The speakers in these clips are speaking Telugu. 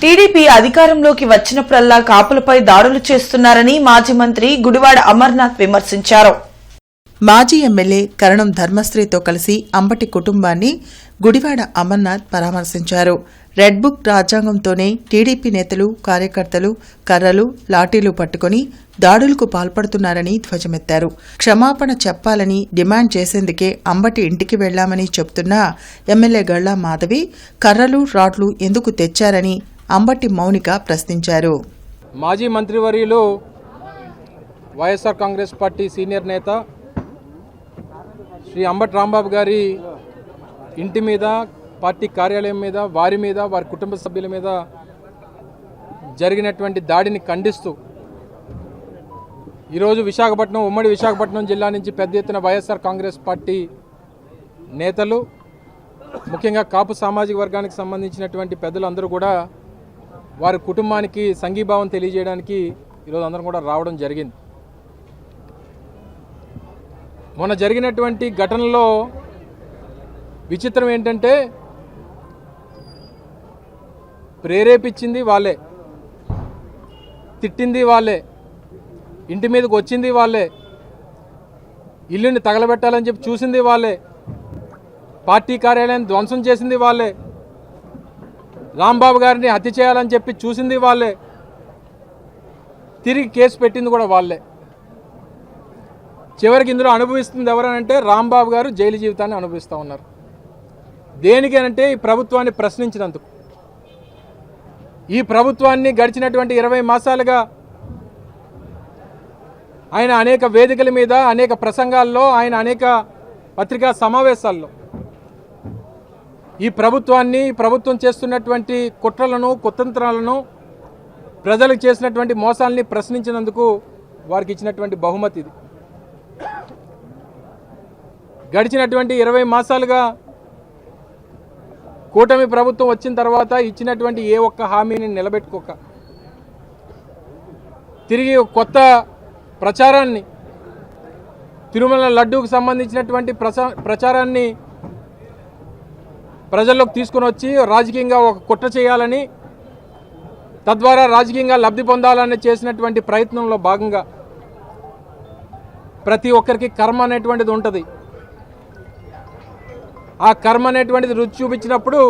టీడీపీ అధికారంలోకి వచ్చినప్పుడల్లా కాపులపై దాడులు చేస్తున్నారని మాజీ మంత్రి గుడివాడ అమర్నాథ్ విమర్శించారు. మాజీ ఎమ్మెల్యే కరణం ధర్మశ్రీతో కలిసి అంబటి కుటుంబాన్ని గుడివాడ అమర్నాథ్ పరామర్శించారు. రెడ్ బుక్ రాజ్యాంగంతోనే టీడీపీ నేతలు కార్యకర్తలు కర్రలు లాఠీలు పట్టుకుని దాడులకు పాల్పడుతున్నారని ధ్వజమెత్తారు. క్షమాపణ చెప్పాలని డిమాండ్ చేసేందుకే అంబటి ఇంటికి వెళ్ళామని చెబుతున్న ఎమ్మెల్యే గళ్ళా మాధవి కర్రలు రాడ్లు ఎందుకు తెచ్చారని అంబటి మౌనిక ప్రశ్నించారు. మాజీ మంత్రివర్యులు వైఎస్ఆర్ కాంగ్రెస్ పార్టీ సీనియర్ నేత శ్రీ అంబట్ రాంబాబు గారి ఇంటి మీద పార్టీ కార్యాలయం మీద వారి మీద వారి కుటుంబ సభ్యుల మీద జరిగినటువంటి దాడిని ఖండిస్తూ ఈరోజు విశాఖపట్నం ఉమ్మడి విశాఖపట్నం జిల్లా నుంచి పెద్ద ఎత్తున వైఎస్ఆర్ కాంగ్రెస్ పార్టీ నేతలు ముఖ్యంగా కాపు సామాజిక వర్గానికి సంబంధించినటువంటి పెద్దలందరూ కూడా వారి కుటుంబానికి సంఘీభావం తెలియజేయడానికి ఈరోజు అందరం కూడా రావడం జరిగింది. మొన్న జరిగినటువంటి ఘటనలో విచిత్రం ఏంటంటే ప్రేరేపించింది వాళ్ళే తిట్టింది వాళ్ళే ఇంటి మీదకి వచ్చింది వాళ్ళే ఇల్లుని తగలబెట్టాలని చెప్పి చూసింది వాళ్ళే పార్టీ కార్యాలయాన్ని ధ్వంసం చేసింది వాళ్ళే రాంబాబు గారిని హత్య చేయాలని చెప్పి చూసింది వాళ్ళే. తిరిగి కేసు పెట్టింది కూడా వాళ్ళే. చివరికి ఇందులో అనుభవిస్తుంది ఎవరనంటే రాంబాబు గారు జైలు జీవితాన్ని అనుభవిస్తూ ఉన్నారు. దేనికేనంటే ఈ ప్రభుత్వాన్ని ప్రశ్నించినందుకు. ఈ ప్రభుత్వాన్ని గడిచినటువంటి ఇరవై మాసాలుగా ఆయన అనేక వేదికల మీద అనేక ప్రసంగాల్లో ఆయన అనేక పత్రికా సమావేశాల్లో ఈ ప్రభుత్వాన్ని ప్రభుత్వం చేస్తున్నటువంటి కుట్రలను కుతంత్రాలను ప్రజలకు చేసినటువంటి మోసాల్ని ప్రశ్నించినందుకు వారికి ఇచ్చినటువంటి బహుమతి ఇది. గడిచినటువంటి ఇరవై మాసాలుగా కూటమి ప్రభుత్వం వచ్చిన తర్వాత ఇచ్చినటువంటి ఏ ఒక్క హామీని నిలబెట్టుకోక తిరిగి కొత్త ప్రచారాన్ని తిరుమల లడ్డూకు సంబంధించినటువంటి ప్రచారాన్ని ప్రజల్లోకి తీసుకొని వచ్చి రాజకీయంగా ఒక కుట్ర చేయాలని తద్వారా రాజకీయంగా లబ్ధి పొందాలని చేసినటువంటి ప్రయత్నంలో భాగంగా ప్రతి ఒక్కరికి కర్మ అనేటువంటిది ఉంటుంది. ఆ కర్మ అనేటువంటిది రుచి చూపించినప్పుడు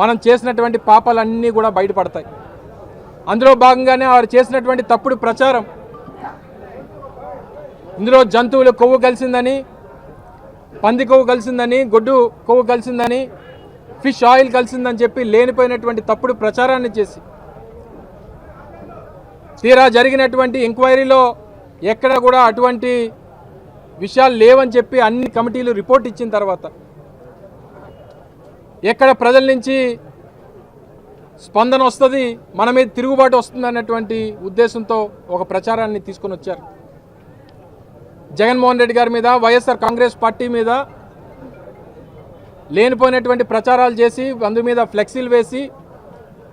మనం చేసినటువంటి పాపాలన్నీ కూడా బయటపడతాయి. అందులో భాగంగానే వారు చేసినటువంటి తప్పుడు ప్రచారం ఇందులో జంతువులు కొవ్వు కలిసిందని పంది కొవ్వు కలిసిందని గొడ్డు కొవ్వు కలిసిందని ఫిష్ ఆయిల్ కలిసిందని చెప్పి లేనిపోయినటువంటి తప్పుడు ప్రచారాన్ని చేసి తీరా జరిగినటువంటి ఎంక్వైరీలో ఎక్కడ కూడా అటువంటి విషయాలు లేవని చెప్పి అన్ని కమిటీలు రిపోర్ట్ ఇచ్చిన తర్వాత ఎక్కడ ప్రజల నుంచి స్పందన వస్తుంది మన మీద తిరుగుబాటు వస్తుంది అన్నటువంటి ఉద్దేశంతో ఒక ప్రచారాన్ని తీసుకొని వచ్చారు. జగన్మోహన్ రెడ్డి గారి మీద వైఎస్ఆర్ కాంగ్రెస్ పార్టీ మీద లేనిపోయినటువంటి ప్రచారాలు చేసి అందు మీద ఫ్లెక్సీలు వేసి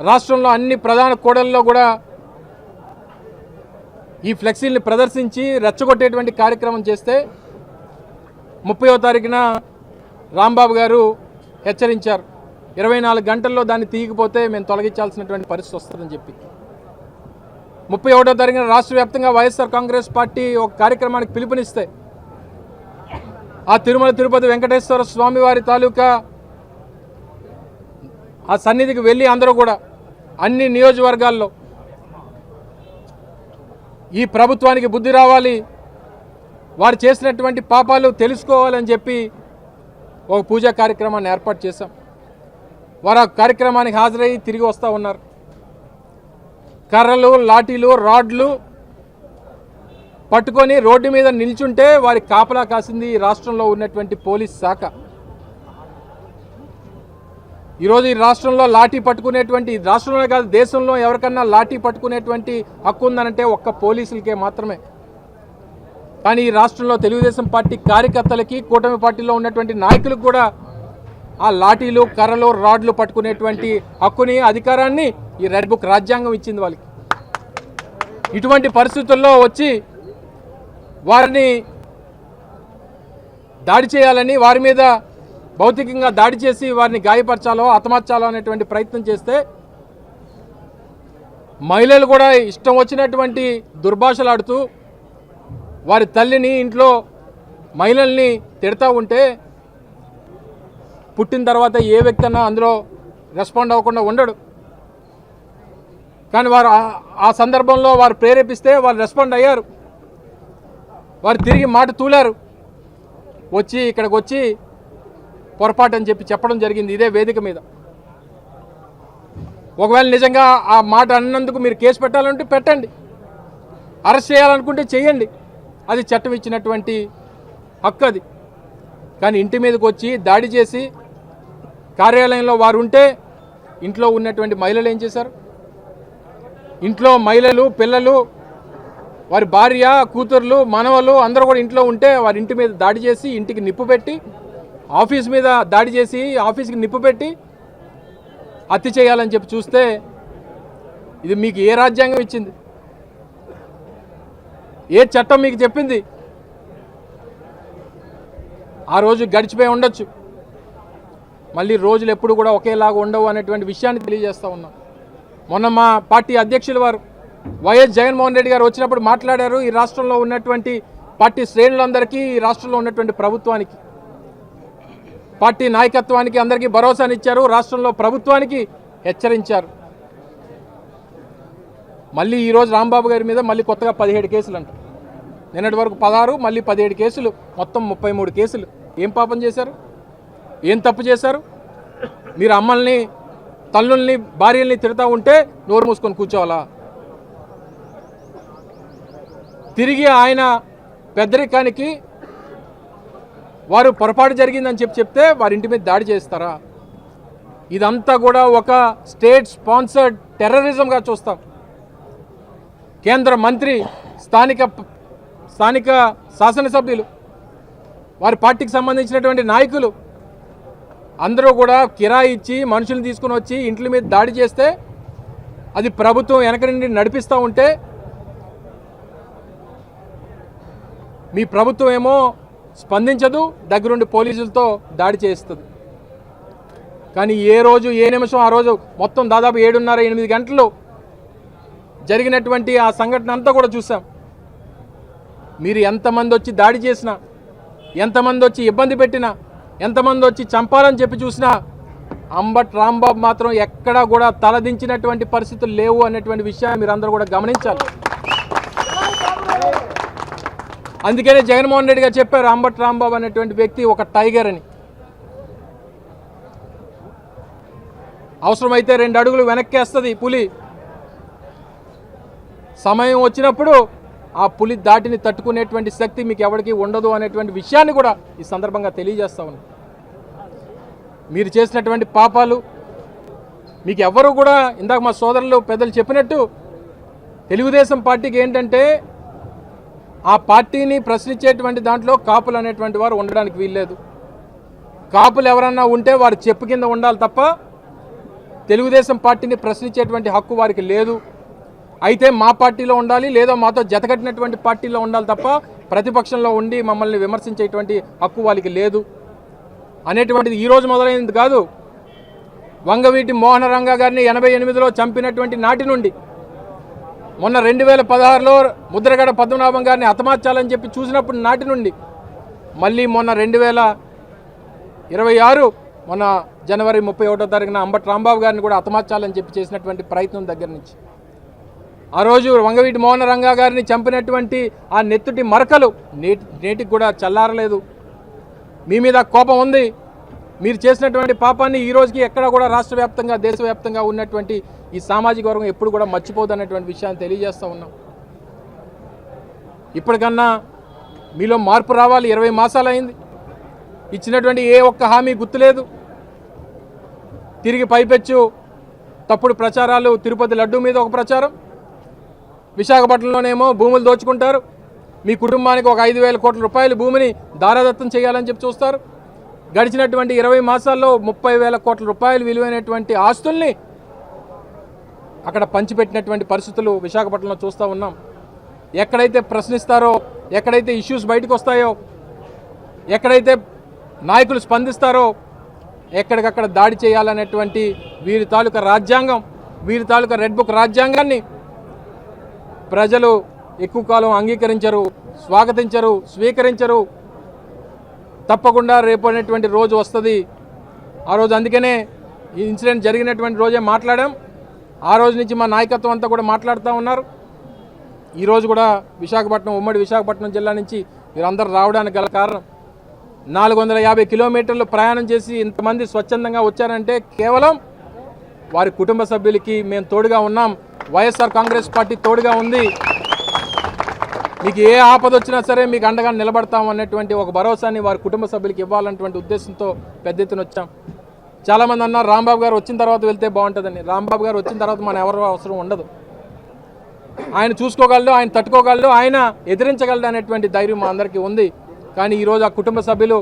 రాష్ట్రంలో అన్ని ప్రధాన కూడల్లో కూడా ఈ ఫ్లెక్సీల్ని ప్రదర్శించి రెచ్చగొట్టేటువంటి కార్యక్రమం చేస్తే ముప్పయో తారీఖున రాంబాబు గారు హెచ్చరించారు. ఇరవై నాలుగు గంటల్లో దాన్ని తీయకపోతే మేము తొలగించాల్సినటువంటి పరిస్థితి వస్తుందని చెప్పి. ముప్పై ఒకటో తారీఖున రాష్ట్ర వ్యాప్తంగా వైఎస్ఆర్ కాంగ్రెస్ పార్టీ ఒక కార్యక్రమానికి పిలుపునిస్తే ఆ తిరుమల తిరుపతి వెంకటేశ్వర స్వామివారి తాలూకా ఆ సన్నిధికి వెళ్ళి అందరూ కూడా అన్ని నియోజకవర్గాల్లో ఈ ప్రభుత్వానికి బుద్ధి రావాలి వారు చేసినటువంటి పాపాలు తెలుసుకోవాలని చెప్పి ఒక పూజా కార్యక్రమాన్ని ఏర్పాటు చేశాం. వారు ఆ కార్యక్రమానికి హాజరయ్యి తిరిగి వస్తూ ఉన్నారు. కర్రలు లాఠీలు రాడ్లు పట్టుకొని రోడ్డు మీద నిల్చుంటే వారి కాపలా కాసింది ఈ రాష్ట్రంలో ఉన్నటువంటి పోలీస్ శాఖ. ఈరోజు ఈ రాష్ట్రంలో లాఠీ పట్టుకునేటువంటి ఈ రాష్ట్రంలో కాదు దేశంలో ఎవరికన్నా లాఠీ పట్టుకునేటువంటి హక్కు ఉందనంటే ఒక్క పోలీసులకే మాత్రమే. కానీ ఈ రాష్ట్రంలో తెలుగుదేశం పార్టీ కార్యకర్తలకి కూటమి పార్టీలో ఉన్నటువంటి నాయకులకు కూడా ఆ లాఠీలు కర్రలు రాడ్లు పట్టుకునేటువంటి హక్కుని అధికారాన్ని ఈ రెడ్ బుక్ రాజ్యాంగం ఇచ్చింది వాళ్ళకి. ఇటువంటి పరిస్థితుల్లో వచ్చి వారిని దాడి చేయాలని వారి మీద భౌతికంగా దాడి చేసి వారిని గాయపరచాలో హతమార్చాలో అనేటువంటి ప్రయత్నం చేస్తే మహిళలు కూడా ఇష్టం వచ్చినటువంటి దుర్భాషలాడుతూ వారి తల్లిని ఇంట్లో మహిళల్ని తిడతా ఉంటే పుట్టిన తర్వాత ఏ వ్యక్తి అన్నా అందులో రెస్పాండ్ అవ్వకుండా ఉండడు. కానీ వారు ఆ- సందర్భంలో వారు ప్రేరేపిస్తే వారు రెస్పాండ్ అయ్యారు. వారు తిరిగి మాట తూలారు. వచ్చి ఇక్కడికి వచ్చి పొరపాటు అని చెప్పి చెప్పడం జరిగింది ఇదే వేదిక మీద. ఒకవేళ నిజంగా ఆ మాట అన్నందుకు మీరు కేసు పెట్టాలంటే పెట్టండి. అరెస్ట్ చేయాలనుకుంటే చేయండి. అది చట్టం ఇచ్చినటువంటి హక్కు అది. కానీ ఇంటి మీదకి వచ్చి దాడి చేసి కార్యాలయంలో వారు ఉంటే ఇంట్లో ఉన్నటువంటి మహిళలు ఏం చేశారు? ఇంట్లో మహిళలు పిల్లలు వారి భార్య కూతుర్లు మనవలు అందరూ కూడా ఇంట్లో ఉంటే వారి ఇంటి మీద దాడి చేసి ఇంటికి నిప్పు పెట్టి ఆఫీస్ మీద దాడి చేసి ఆఫీస్కి నిప్పు పెట్టి హత్య చేయాలని చెప్పి చూస్తే ఇది మీకు ఏ రాజ్యాంగం ఇచ్చింది? ఏ చట్టం మీకు చెప్పింది? ఆ రోజు గడిచిపోయి ఉండొచ్చు. మళ్ళీ రోజులు ఎప్పుడు కూడా ఒకేలాగా ఉండవు అనేటువంటి విషయాన్ని తెలియజేస్తా ఉన్నాం. మొన్న మా పార్టీ అధ్యక్షులు వారు వైఎస్ జగన్మోహన్ రెడ్డి గారు వచ్చినప్పుడు మాట్లాడారు ఈ రాష్ట్రంలో ఉన్నటువంటి పార్టీ శ్రేణులందరికీ ఈ రాష్ట్రంలో ఉన్నటువంటి ప్రభుత్వానికి. పార్టీ నాయకత్వానికి అందరికీ భరోసానిచ్చారు రాష్ట్రంలో ప్రభుత్వానికి హెచ్చరించారు. మళ్ళీ ఈరోజు రాంబాబు గారి మీద మళ్ళీ కొత్తగా పదిహేడు కేసులు అంట నిన్నటి వరకు పదహారు మళ్ళీ పదిహేడు కేసులు మొత్తం ముప్పై మూడు కేసులు. ఏం పాపం చేశారు? ఏం తప్పు చేశారు? మీరు అమ్మల్ని తల్లుల్ని భార్యల్ని తిడతా ఉంటే నోరు మూసుకొని కూర్చోవాలా? తిరిగి ఆయన పెద్దరికానికి వారు పొరపాటు జరిగిందని చెప్పి చెప్తే వారి ఇంటి మీద దాడి చేస్తారా? ఇదంతా కూడా ఒక స్టేట్ స్పాన్సర్డ్ టెర్రరిజంగా చూస్తాం. కేంద్ర మంత్రి స్థానిక స్థానిక శాసనసభ్యులు వారి పార్టీకి సంబంధించినటువంటి నాయకులు అందరూ కూడా కిరాయి ఇచ్చి మనుషులు తీసుకుని వచ్చి ఇంట్ల మీద దాడి చేస్తే అది ప్రభుత్వం వెనక నుండి నడిపిస్తూ ఉంటే మీ ప్రభుత్వం ఏమో స్పందించదు దగ్గరుండి పోలీసులతో దాడి చేస్తుంది కానీ ఏ రోజు ఏ నిమిషం ఆ రోజు మొత్తం దాదాపు ఏడున్నర ఎనిమిది గంటలు జరిగినటువంటి ఆ సంఘటన అంతా కూడా చూసాం. మీరు ఎంతమంది వచ్చి దాడి చేసినా ఎంతమంది వచ్చి ఇబ్బంది పెట్టినా ఎంతమంది వచ్చి చంపాలని చెప్పి చూసినా అంబట్ రాంబాబు మాత్రం ఎక్కడా కూడా తలదించినటువంటి పరిస్థితులు లేవు అనేటువంటి విషయాన్ని మీరందరూ కూడా గమనించాలి. అందుకనే జగన్మోహన్ రెడ్డి గారు చెప్పారు అంబట్ రాంబాబు అనేటువంటి వ్యక్తి ఒక టైగర్ అని. అవసరమైతే రెండు అడుగులు వెనక్కేస్తుంది పులి. సమయం వచ్చినప్పుడు ఆ పులి దాటిని తట్టుకునేటువంటి శక్తి మీకు ఎవరికి ఉండదు అనేటువంటి విషయాన్ని కూడా ఈ సందర్భంగా తెలియజేస్తా ఉన్నాను మీరు చేసినటువంటి పాపాలు మీకు ఎవరు కూడా ఇందాక మా సోదరులు పెద్దలు చెప్పినట్టు తెలుగుదేశం పార్టీకి ఏంటంటే ఆ పార్టీని ప్రశ్నించేటువంటి దాంట్లో కాపులు అనేటువంటి వారు ఉండడానికి వీల్లేదు. కాపులు ఎవరన్నా ఉంటే వారు చెప్పు కింద ఉండాలి తప్ప తెలుగుదేశం పార్టీని ప్రశ్నించేటువంటి హక్కు వారికి లేదు. అయితే మా పార్టీలో ఉండాలి లేదా మాతో జతకట్టినటువంటి పార్టీలో ఉండాలి తప్ప ప్రతిపక్షంలో ఉండి మమ్మల్ని విమర్శించేటువంటి హక్కు వాళ్ళకి లేదు. అనేటువంటిది ఈరోజు మొదలైనది కాదు. వంగవీటి మోహన రంగ గారిని ఎనభై ఎనిమిదిలో చంపినటువంటి నాటి నుండి మొన్న రెండు వేల పదహారులో ముద్రగడ పద్మనాభం గారిని హతమార్చాలని చెప్పి చూసినప్పుడు నాటి నుండి మళ్ళీ మొన్న రెండు వేల ఇరవై ఆరు మొన్న జనవరి ముప్పై ఒకటో తారీఖున అంబటి రాంబాబు గారిని కూడా హతమార్చాలని చెప్పి చేసినటువంటి ప్రయత్నం దగ్గర నుంచి. ఆ రోజు వంగవీటి మోహన రంగా గారిని చంపినటువంటి ఆ నెత్తుటి మరకలు నేటి నేటికి కూడా చల్లారలేదు. మీ మీద కోపం ఉంది. మీరు చేసినటువంటి పాపాన్ని ఈ రోజుకి ఎక్కడ కూడా రాష్ట్ర వ్యాప్తంగా దేశవ్యాప్తంగా ఉన్నటువంటి ఈ సామాజిక వర్గం ఎప్పుడు కూడా మర్చిపోదు అనేటువంటి విషయాన్ని తెలియజేస్తూ ఉన్నాం. ఇప్పటికన్నా మీలో మార్పు రావాలి. ఇరవై మాసాలు అయింది ఇచ్చినటువంటి ఏ ఒక్క హామీ గుర్తులేదు. తిరిగి పైపెచ్చు తప్పుడు ప్రచారాలు తిరుపతి లడ్డు మీద ఒక ప్రచారం. విశాఖపట్నంలోనేమో భూములు దోచుకుంటారు. మీ కుటుంబానికి ఒక ఐదు వేల కోట్ల రూపాయల భూమిని దారాదత్తం చేయాలని చెప్పి చూస్తారు. గడిచినటువంటి ఇరవై మాసాల్లో ముప్పై వేల కోట్ల రూపాయలు విలువైనటువంటి ఆస్తుల్ని అక్కడ పంచిపెట్టినటువంటి పరిస్థితులు విశాఖపట్నంలో చూస్తూ ఉన్నాం. ఎక్కడైతే ప్రశ్నిస్తారో ఎక్కడైతే ఇష్యూస్ బయటకు వస్తాయో ఎక్కడైతే నాయకులు స్పందిస్తారో ఎక్కడికక్కడ దాడి చేయాలనేటువంటి వీరి తాలూకా రాజ్యాంగం వీరి తాలూకా రెడ్ బుక్ రాజ్యాంగాన్ని ప్రజలు ఎక్కువ కాలం అంగీకరించరు స్వాగతించరు స్వీకరించరు. తప్పకుండా రేపు అనేటువంటి రోజు వస్తుంది. ఆ రోజు అందుకనే ఈ ఇన్సిడెంట్ జరిగినటువంటి రోజే మాట్లాడాం. ఆ రోజు నుంచి మా నాయకత్వం అంతా కూడా మాట్లాడుతూ ఉన్నారు. ఈరోజు కూడా విశాఖపట్నం ఉమ్మడి విశాఖపట్నం జిల్లా నుంచి వీరందరూ రావడానికి గల కారణం నాలుగు వందల యాభై కిలోమీటర్లు ప్రయాణం చేసి ఇంతమంది స్వచ్ఛందంగా వచ్చారంటే కేవలం వారి కుటుంబ సభ్యులకి మేము తోడుగా ఉన్నాం. వైఎస్ఆర్ కాంగ్రెస్ పార్టీ తోడుగా ఉంది. మీకు ఏ ఆపద వచ్చినా సరే మీకు అండగా నిలబడతాం అన్నటువంటి ఒక భరోసాని వారి కుటుంబ సభ్యులకు ఇవ్వాలన్నటువంటి ఉద్దేశంతో పెద్ద ఎత్తున వచ్చాం. చాలామంది అన్నారు రాంబాబు గారు వచ్చిన తర్వాత వెళ్తే బాగుంటుందని. రాంబాబు గారు వచ్చిన తర్వాత మన ఎవరు అవసరం ఉండదు. ఆయన చూసుకోగలడు ఆయన తట్టుకోగలడు ఆయన ఎదిరించగలడు అనేటువంటి ధైర్యం మా అందరికీ ఉంది. కానీ ఈరోజు ఆ కుటుంబ సభ్యులు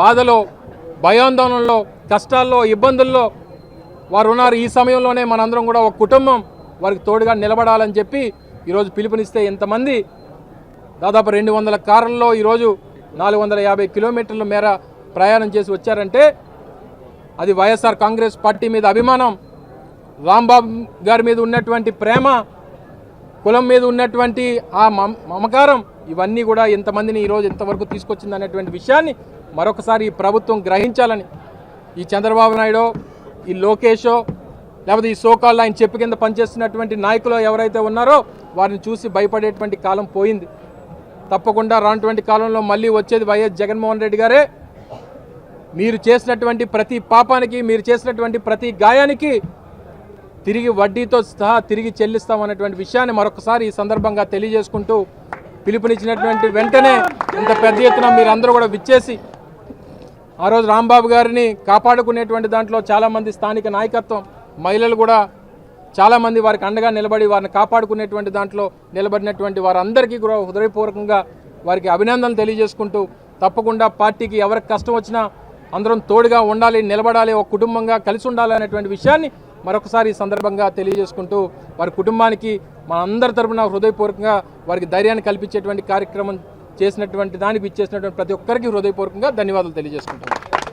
బాధలో భయాందోళనలో కష్టాల్లో ఇబ్బందుల్లో వారు ఉన్నారు. ఈ సమయంలోనే మనందరం కూడా ఒక కుటుంబం వారికి తోడుగా నిలబడాలని చెప్పి ఈరోజు పిలుపునిస్తే ఎంతమంది దాదాపు రెండు వందల కార్లలో ఈరోజు నాలుగు వందల యాభై కిలోమీటర్ల మేర ప్రయాణం చేసి వచ్చారంటే అది వైఎస్ఆర్ కాంగ్రెస్ పార్టీ మీద అభిమానం. రాంబాబు గారి మీద ఉన్నటువంటి ప్రేమ కులం మీద ఉన్నటువంటి ఆ మమకారం ఇవన్నీ కూడా ఎంతమందిని ఈరోజు ఎంతవరకు తీసుకొచ్చింది అనేటువంటి విషయాన్ని మరొకసారి ఈ ప్రభుత్వం గ్రహించాలని ఈ చంద్రబాబు నాయుడు ఈ లోకేషో లేకపోతే ఈ సోకాళ్ళు ఆయన చెప్పు కింద పనిచేస్తున్నటువంటి నాయకులు ఎవరైతే ఉన్నారో వారిని చూసి భయపడేటువంటి కాలం పోయింది. తప్పకుండా రానటువంటి కాలంలో మళ్ళీ వచ్చేది వైఎస్ జగన్మోహన్ రెడ్డి గారే. మీరు చేసినటువంటి ప్రతి పాపానికి మీరు చేసినటువంటి ప్రతి గాయానికి తిరిగి వడ్డీతో సహా తిరిగి చెల్లిస్తామన్నటువంటి విషయాన్ని మరొకసారి ఈ సందర్భంగా తెలియజేసుకుంటూ పిలుపునిచ్చినటువంటి వెంటనే ఇంత పెద్ద ఎత్తున మీరందరూ కూడా విచ్చేసి ఆ రోజు రాంబాబు గారిని కాపాడుకునేటువంటి దాంట్లో చాలామంది స్థానిక నాయకత్వం మహిళలు కూడా చాలామంది వారికి అండగా నిలబడి వారిని కాపాడుకునేటువంటి దాంట్లో నిలబడినటువంటి వారందరికీ కూడా హృదయపూర్వకంగా వారికి అభినందనలు తెలియజేసుకుంటూ తప్పకుండా పార్టీకి ఎవరికి కష్టం వచ్చినా అందరం తోడుగా ఉండాలి నిలబడాలి ఒక కుటుంబంగా కలిసి ఉండాలి అనేటువంటి విషయాన్ని మరొకసారి ఈ సందర్భంగా తెలియజేసుకుంటూ వారి కుటుంబానికి మన అందరి తరపున హృదయపూర్వకంగా వారికి ధైర్యాన్ని కల్పించేటువంటి కార్యక్రమం చేసినటువంటి దానికి ఇచ్చేసినటువంటి ప్రతి ఒక్కరికి హృదయపూర్వకంగా ధన్యవాదాలు తెలియజేసుకుంటాను